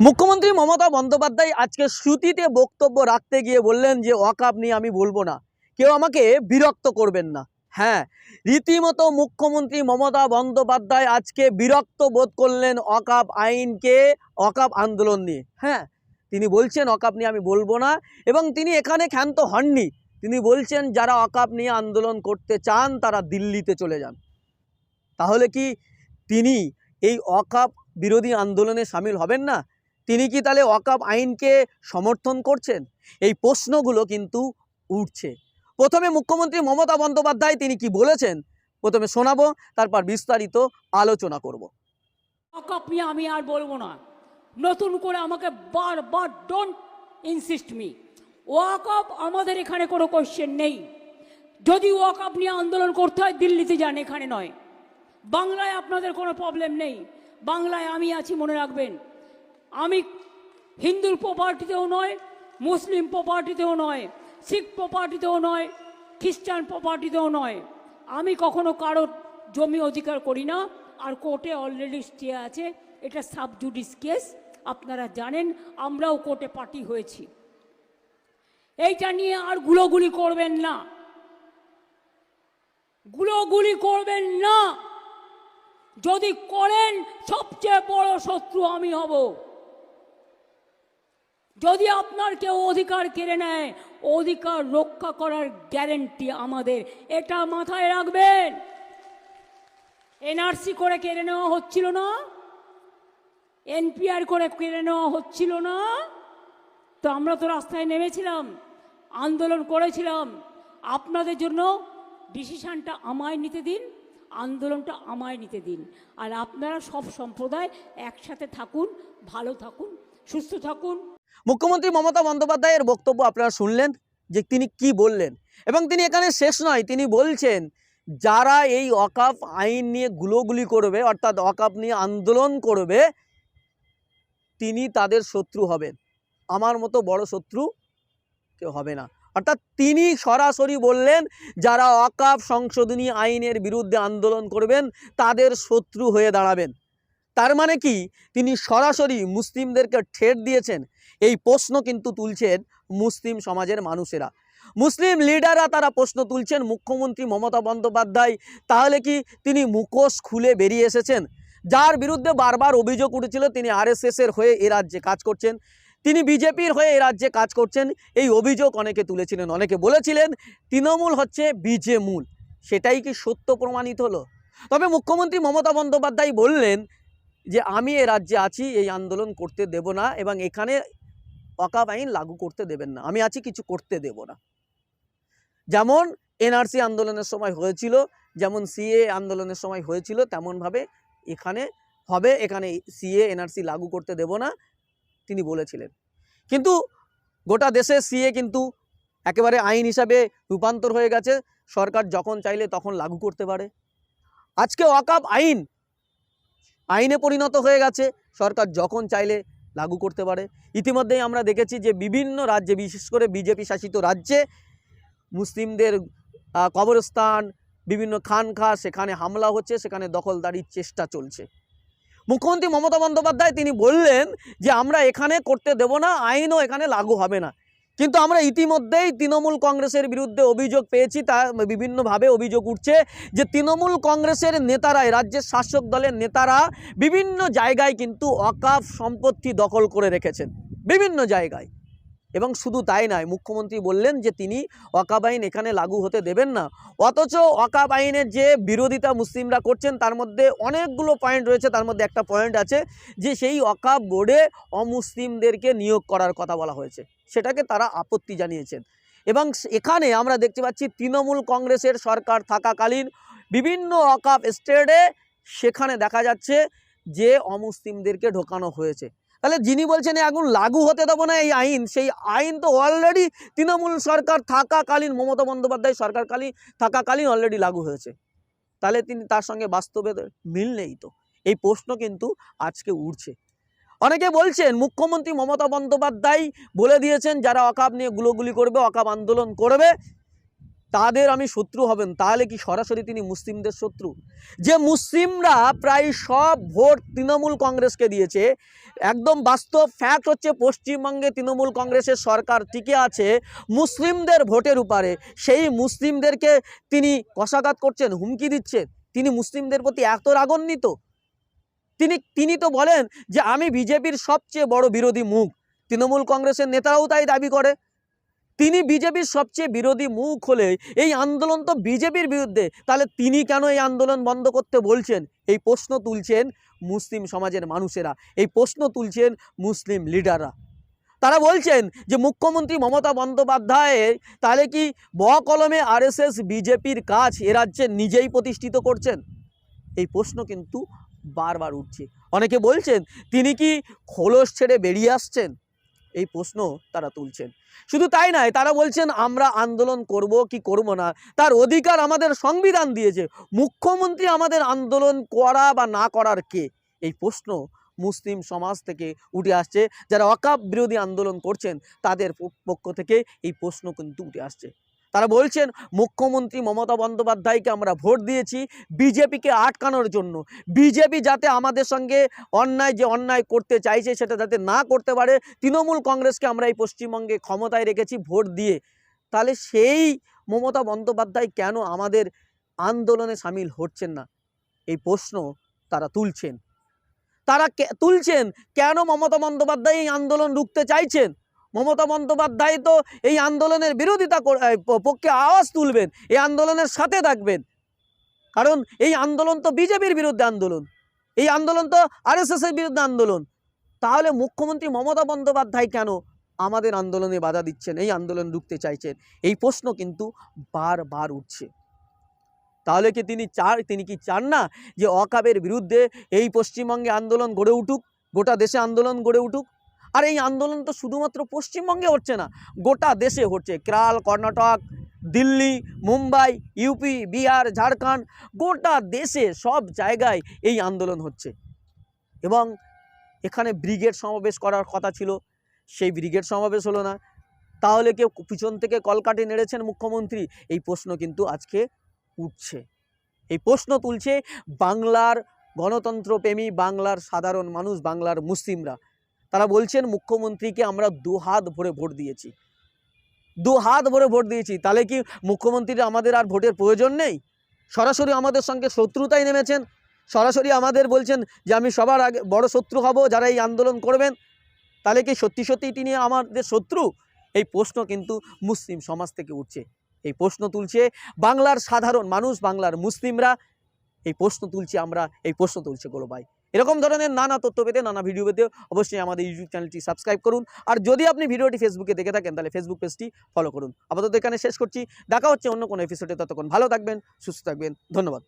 মুখ্যমন্ত্রী মমতা বন্দ্যোপাধ্যায় আজকে শ্রুতিতে বক্তব্য রাখতে গিয়ে বললেন যে ওয়াকাব নিয়ে আমি বলব না। কেউ আমাকে বিরক্ত করবেন না। হ্যাঁ রীতিমতো মুখ্যমন্ত্রী মমতা বন্দ্যোপাধ্যায় আজকে বিরক্ত বোধ করলেন অকাপ আইনকে অকাপ আন্দোলন নিয়ে। হ্যাঁ তিনি বলছেন অকাপ নিয়ে আমি বলব না। এবং তিনি এখানে ক্ষান্ত হননি। তিনি বলছেন, যারা অকাপ নিয়ে আন্দোলন করতে চান, তারা দিল্লিতে চলে যান। তাহলে কি তিনি এই অকাপ বিরোধী আন্দোলনে সামিল হবেন না? তিনি কি তাহলে ওয়াকাব আইনকে সমর্থন করছেন? এই প্রশ্নগুলো কিন্তু উঠছে। প্রথমে মুখ্যমন্ত্রী মমতা বন্দ্যোপাধ্যায় তিনি কি বলেছেন? প্রথমে শোনাবো, তারপর বিস্তারিত আলোচনা করব। ওয়াকআপ নিয়ে আমি আর বলব না। নতুন করে আমাকে বারবার ডোন্ট ইনসিস্ট মি ওয়াকআপ আমাদের এখানে কোনো কোশ্চেন নেই। যদি ওয়াকআপ নিয়ে আন্দোলন করতে হয়, দিল্লিতে যান, এখানে নয়। বাংলায় আপনাদের কোনো প্রবলেম নেই। বাংলায় আমি আছি, মনে রাখবেন। আমি হিন্দুর প্রপার্টিতেও নয়, মুসলিম প্রপার্টিতেও নয়, শিখ প্রপার্টিতেও নয়, খ্রিস্টান প্রপার্টিতেও নয়। আমি কখনো কারোর জমি অধিকার করি না, আর কোর্টে অলরেডি স্টে আছে, এটা সাব জুডিস কেস আপনারা জানেন, আমরাও কোর্টে পার্টি হয়েছি। এইটা নিয়ে আর গুলোগুলি করবেন না। গুলোগুলি করবেন না। যদি করেন, সবচেয়ে বড় শত্রু আমি হব। যদি আপনার কেউ অধিকার কেড়ে নেয়, অধিকার রক্ষা করার গ্যারেন্টি আমাদের। এটা মাথায় রাখবেন। এনআরসি করে কেড়ে নেওয়া হচ্ছিল না। এনপিআর করে কেড়ে নেওয়া হচ্ছিল না। তো আমরা তো রাস্তায় নেমেছিলাম, আন্দোলন করেছিলাম। আপনাদের জন্য ডিসিশনটা আমায় নিতে দিন, আন্দোলনটা আমায় নিতে দিন। আর আপনারা সব সম্প্রদায় একসাথে থাকুন, ভালো থাকুন, সুস্থ থাকুন। মুখ্যমন্ত্রী মমতা বন্দ্যোপাধ্যায়ের বক্তব্য আপনারা শুনলেন যে তিনি কি বললেন। এবং তিনি এখানে শেষ নয়, তিনি বলছেন, যারা এই অকাপ আইন নিয়ে গুলোগুলি করবে, অর্থাৎ অকাপ নিয়ে আন্দোলন করবে, তিনি তাদের শত্রু হবেন। আমার মতো বড় শত্রু কেউ হবে না। অর্থাৎ তিনি সরাসরি বললেন, যারা অকাপ সংশোধনী আইনের বিরুদ্ধে আন্দোলন করবেন, তাদের শত্রু হয়ে দাঁড়াবেন। তার মানে কি? তিনি সরাসরি মুসলিমদেরকে ঠেট দিয়েছেন। এই প্রশ্ন কিন্তু তুলছেন মুসলিম সমাজের মানুষেরা। মুসলিম লিডাররা তারা প্রশ্ন তুলছেন, মুখ্যমন্ত্রী মমতা বন্দ্যোপাধ্যায়, তাহলে কি তিনি মুখোশ খুলে বেরিয়ে এসেছেন? যার বিরুদ্ধে বারবার অভিযোগ উঠেছিল, তিনি আরএসএসের হয়ে এ রাজ্যে কাজ করছেন। তিনি বিজেপির হয়ে এ রাজ্যে কাজ করছেন, এই অভিযোগ অনেকে তুলেছিলেন, অনেকে বলেছিলেন তৃণমূল হচ্ছে বিজে মূল সেটাই কি সত্য প্রমাণিত হলো? তবে মুখ্যমন্ত্রী মমতা বন্দ্যোপাধ্যায় বললেন যে, আমি এ রাজ্যে আছি, এই আন্দোলন করতে দেব না এবং এখানে অকাপ আইন লাগু করতে দেবেন না। আমি আছি, কিছু করতে দেব না। যেমন এনআরসি আন্দোলনের সময় হয়েছিল, যেমন সিএ আন্দোলনের সময় হয়েছিল, তেমনভাবে এখানে হবে, এখানে সিএ, এনআরসি লাগু করতে দেব না, তিনি বলেছিলেন। কিন্তু গোটা দেশে সিএ কিন্তু একেবারে আইন হিসাবে রূপান্তর হয়ে গেছে, সরকার যখন চাইলে তখন লাগু করতে পারে। আজকে ওয়াকাব আইন, আইনে পরিণত হয়ে গেছে, সরকার যখন চাইলে লাগু করতে পারে। ইতিমধ্যেই আমরা দেখেছি যে বিভিন্ন রাজ্যে, বিশেষ করে বিজেপি শাসিত রাজ্যে মুসলিমদের কবরস্থান, বিভিন্ন খানখা, সেখানে হামলা হচ্ছে, সেখানে দখলদারির চেষ্টা চলছে। মুখ্যমন্ত্রী মমতা বন্দ্যোপাধ্যায় তিনি বললেন যে, আমরা এখানে করতে দেব না, আইনও এখানে লাগু হবে না। কিন্তু আমরা ইতিমধ্যেই তৃণমূল কংগ্রেসের বিরুদ্ধে অভিযোগ পেয়েছি, তা বিভিন্নভাবে অভিযোগ উঠছে যে তৃণমূল কংগ্রেসের নেতারাই, রাজ্যের শাসক দলের নেতারা বিভিন্ন জায়গায় কিন্তু অকাপ সম্পত্তি দখল করে রেখেছেন। বিভিন্ন জায়গায়। এবং শুধু তাই নয়, মুখ্যমন্ত্রী বললেন যে তিনি ওয়াকাব আইন এখানে লাগু হতে দেবেন না। অথচ ওয়াকাব আইনের যে বিরোধিতা মুসলিমরা করছেন, তার মধ্যে অনেকগুলো পয়েন্ট রয়েছে। তার মধ্যে একটা পয়েন্ট আছে যে সেই ওয়াকাব বোর্ডে অমুসলিমদেরকে নিয়োগ করার কথা বলা হয়েছে। সেটাকে তারা আপত্তি জানিয়েছেন। এবং এখানে আমরা দেখতে পাচ্ছি তৃণমূল কংগ্রেসের সরকার থাকাকালীন বিভিন্ন অকাপ স্টেটে সেখানে দেখা যাচ্ছে যে অমুসলিমদেরকে ঢোকানো হয়েছে। তাহলে যিনি বলছেন এখন লাগু হতে দেবো না, এই আইন, সেই আইন তো অলরেডি তৃণমূল সরকার থাকাকালীন, মমতা বন্দ্যোপাধ্যায় সরকারকালীন থাকাকালীন অলরেডি লাগু হয়েছে। তাহলে তিনি তার সঙ্গে বাস্তবে মিল নেই তো। এই প্রশ্ন কিন্তু আজকে উঠছে। অনেকে বলছেন, মুখ্যমন্ত্রী মমতা বন্দ্যোপাধ্যায় বলে দিয়েছেন, যারা অকাব নিয়ে গুলোগুলি করবে অকাব আন্দোলন করবে। তাদের আমি শত্রু হবেন, তাহলে কি সরাসরি তিনি মুসলিমদের শত্রু? যে মুসলিমরা প্রায় সব ভোট তৃণমূল কংগ্রেসকে দিয়েছে, একদম বাস্তব ফ্যাক্ট হচ্ছে পশ্চিমবঙ্গে তৃণমূল কংগ্রেসের সরকার টিকে আছে, মুসলিমদের ভোটের উপরে, সেই মুসলিমদেরকে তিনি কষাঘাত করছেন, হুমকি দিচ্ছেন, তিনি মুসলিমদের প্রতি এত রাগান্বিত? তিনি তিনি তো বলেন যে আমি বিজেপির সবচেয়ে বড় বিরোধী মুখ, তৃণমূল কংগ্রেসের নেতারাও তাই দাবি করে। তিনি বিজেপির সবচেয়ে বিরোধী মুখ হলে এই আন্দোলন তো বিজেপির বিরুদ্ধে। তাহলে তিনি কেন এই আন্দোলন বন্ধ করতে বলছেন? এই প্রশ্ন তুলছেন মুসলিম সমাজের মানুষেরা। এই প্রশ্ন তুলছেন মুসলিম লিডাররা। তারা বলছেন যে মুখ্যমন্ত্রী মমতা বন্দ্যোপাধ্যায়, তাহলে কি ব কলমে আরএসএস, বিজেপির কাজ এ রাজ্যে নিজেই প্রতিষ্ঠিত করছেন? এই প্রশ্ন কিন্তু বারবার উঠছে। অনেকে বলছেন, তিনি কি খোলস ছেড়ে বেরিয়ে আসছেন? এই প্রশ্ন তারা তুলছেন। শুধু তাই নয়, তারা বলছেন, আমরা আন্দোলন করব কি করব না। তার অধিকার আমাদের সংবিধান দিয়েছে। মুখ্যমন্ত্রী আমাদের আন্দোলন করা বা না করার কে? এই প্রশ্ন মুসলিম সমাজ থেকে উঠে আসছে। যারা অকাপ বিরোধী আন্দোলন করছেন, তাদের পক্ষ থেকে এই প্রশ্ন কিন্তু উঠে আসছে। তারা বলছেন, মুখ্যমন্ত্রী মমতা বন্দ্যোপাধ্যায়কে আমরা ভোট দিয়েছি বিজেপিকে আটকানোর জন্য। বিজেপি যাতে আমাদের সঙ্গে অন্যায় যে অন্যায় করতে চাইছে সেটা যাতে না করতে পারে, তৃণমূল কংগ্রেসকে আমরা এই পশ্চিমবঙ্গে ক্ষমতায় রেখেছি ভোট দিয়ে। তাহলে সেই মমতা বন্দ্যোপাধ্যায় কেন আমাদের আন্দোলনে সামিল হচ্ছেন না? এই প্রশ্ন তারা তুলছেন। তারা তুলছেন, কেন মমতা বন্দ্যোপাধ্যায় এই আন্দোলন রুখতে চাইছেন? মমতা বন্দ্যোপাধ্যায় তো এই আন্দোলনের বিরোধিতা পক্ষে আওয়াজ তুলবেন, এই আন্দোলনের সাথে থাকবেন। কারণ এই আন্দোলন তো বিজেপির বিরুদ্ধে আন্দোলন, এই আন্দোলন তো আরএসএস এর বিরুদ্ধে আন্দোলন। তাহলে মুখ্যমন্ত্রী মমতা বন্দ্যোপাধ্যায় কেন আমাদের আন্দোলনে বাধা দিচ্ছেন, এই আন্দোলন রুখতে চাইছেন? এই প্রশ্ন কিন্তু বারবার উঠছে। তাহলে কি তিনি চার তিনি কি চান না যে অকাবের বিরুদ্ধে এই পশ্চিমবঙ্গে আন্দোলন গড়ে উঠুক, গোটা দেশে আন্দোলন গড়ে উঠুক? আর এই আন্দোলন তো শুধুমাত্র পশ্চিমবঙ্গে হচ্ছে না, গোটা দেশে হচ্ছে। কেরল, কর্ণাটক, দিল্লি, মুম্বাই, ইউপি, বিহার, ঝাড়খণ্ড, গোটা দেশে সব জায়গায় এই আন্দোলন হচ্ছে। এবং এখানে ব্রিগেড সমাবেশ করার কথা ছিল, সেই ব্রিগেড সমাবেশ হলো না। তাহলে কেউ পিছন থেকে কলকাঠি নেড়েছেন মুখ্যমন্ত্রী? এই প্রশ্ন কিন্তু আজকে উঠছে। এই প্রশ্ন তুলছে বাংলার গণতন্ত্রপ্রেমী, বাংলার সাধারণ মানুষ, বাংলার মুসলিমরা। তারা বলছেন, মুখ্যমন্ত্রীকে আমরা দু হাত ভরে ভোট দিয়েছি। দু হাত ভরে ভোট দিয়েছি। তাহলে কি মুখ্যমন্ত্রীর আমাদের আর ভোটের প্রয়োজন নেই? সরাসরি আমাদের সঙ্গে শত্রুতাই নেমেছেন। সরাসরি আমাদের বলছেন যে, আমি সবার আগে বড় শত্রু হব, যারা এই আন্দোলন করবেন। তাহলে কি সত্যি সত্যিই তিনি আমাদের শত্রু? এই প্রশ্ন কিন্তু মুসলিম সমাজ থেকে উঠছে। এই প্রশ্ন তুলছে বাংলার সাধারণ মানুষ, বাংলার মুসলিমরা। এই প্রশ্ন তুলছি আমরা, এই প্রশ্ন তুলছে গোলো ভাই এরকম ধরনের নানা তথ্য পেতে, নানা ভিডিও পেতে অবশ্যই আমাদের ইউটিউব চ্যানেলটি সাবস্ক্রাইব করুন। আর যদি আপনি ভিডিওটি ফেসবুকে দেখে থাকেন, তাহলে ফেসবুক পেজটি ফলো করুন। আপাতত এখানে শেষ করছি। দেখা হচ্ছে অন্য কোনো এপিসোডে ততক্ষণ ভালো থাকবেন, সুস্থ থাকবেন। ধন্যবাদ।